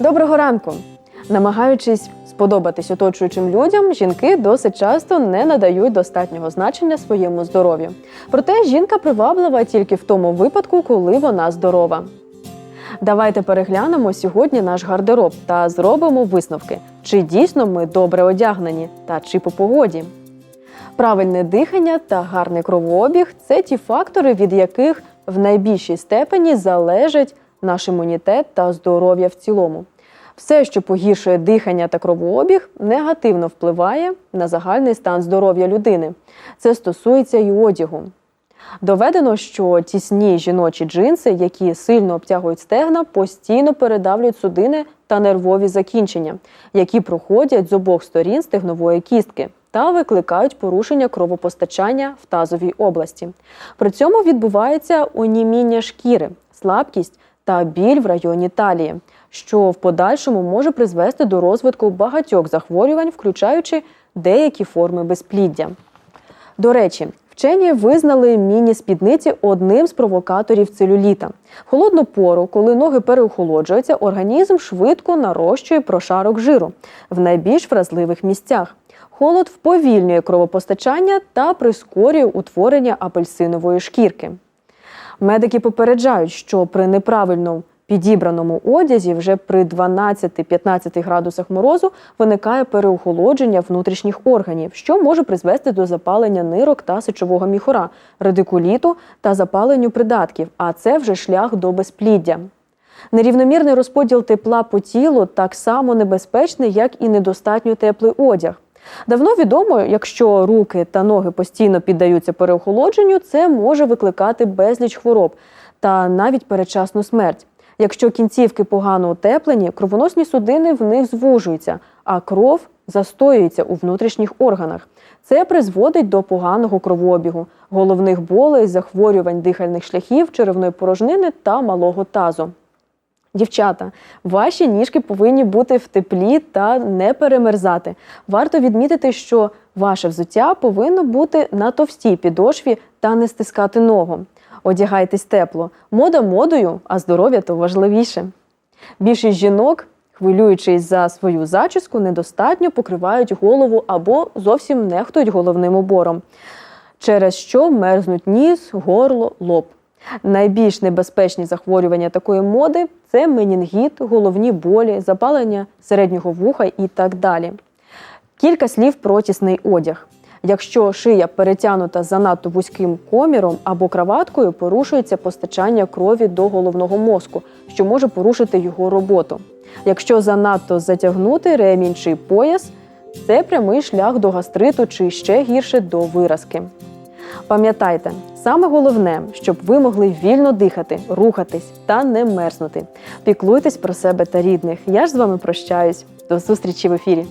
Доброго ранку! Намагаючись сподобатись оточуючим людям, жінки досить часто не надають достатнього значення своєму здоров'ю. Проте жінка приваблива тільки в тому випадку, коли вона здорова. Давайте переглянемо сьогодні наш гардероб та зробимо висновки, чи дійсно ми добре одягнені та чи по погоді. Правильне дихання та гарний кровообіг це ті фактори, від яких в найбільшій степені залежить наш імунітет та здоров'я в цілому. Все, що погіршує дихання та кровообіг, негативно впливає на загальний стан здоров'я людини. Це стосується і одягу. Доведено, що тісні жіночі джинси, які сильно обтягують стегна, постійно передавлюють судини та нервові закінчення, які проходять з обох сторін стегнової кістки та викликають порушення кровопостачання в тазовій області. При цьому відбувається оніміння шкіри, слабкість та біль в районі талії, що в подальшому може призвести до розвитку багатьох захворювань, включаючи деякі форми безпліддя. До речі, вчені визнали міні-спідниці одним з провокаторів целюліта. Холодну пору, коли ноги переохолоджуються, організм швидко нарощує прошарок жиру в найбільш вразливих місцях. Холод вповільнює кровопостачання та прискорює утворення апельсинової шкірки. Медики попереджають, що при неправильно підібраному одязі вже при 12-15 градусах морозу виникає переохолодження внутрішніх органів, що може призвести до запалення нирок та сечового міхура, радикуліту та запаленню придатків, а це вже шлях до безпліддя. Нерівномірний розподіл тепла по тілу так само небезпечний, як і недостатньо теплий одяг. Давно відомо, якщо руки та ноги постійно піддаються переохолодженню, це може викликати безліч хвороб та навіть передчасну смерть. Якщо кінцівки погано утеплені, кровоносні судини в них звужуються, а кров застоюється у внутрішніх органах. Це призводить до поганого кровообігу, головних болей, захворювань дихальних шляхів, черевної порожнини та малого тазу. Дівчата, ваші ніжки повинні бути в теплі та не перемерзати. Варто відмітити, що ваше взуття повинно бути на товстій підошві та не стискати ногу. Одягайтесь тепло. Мода модою, а здоров'я то важливіше. Більшість жінок, хвилюючись за свою зачіску, недостатньо покривають голову або зовсім нехтують головним убором, через що мерзнуть ніс, горло, лоб. Найбільш небезпечні захворювання такої моди це менінгіт, головні болі, запалення середнього вуха і так далі. Кілька слів про тісний одяг. Якщо шия перетягнута занадто вузьким коміром або краваткою, порушується постачання крові до головного мозку, що може порушити його роботу. Якщо занадто затягнути ремінь чи пояс, це прямий шлях до гастриту чи ще гірше до виразки. Пам'ятайте, саме головне, щоб ви могли вільно дихати, рухатись та не мерзнути. Піклуйтесь про себе та рідних. Я ж з вами прощаюсь. До зустрічі в ефірі.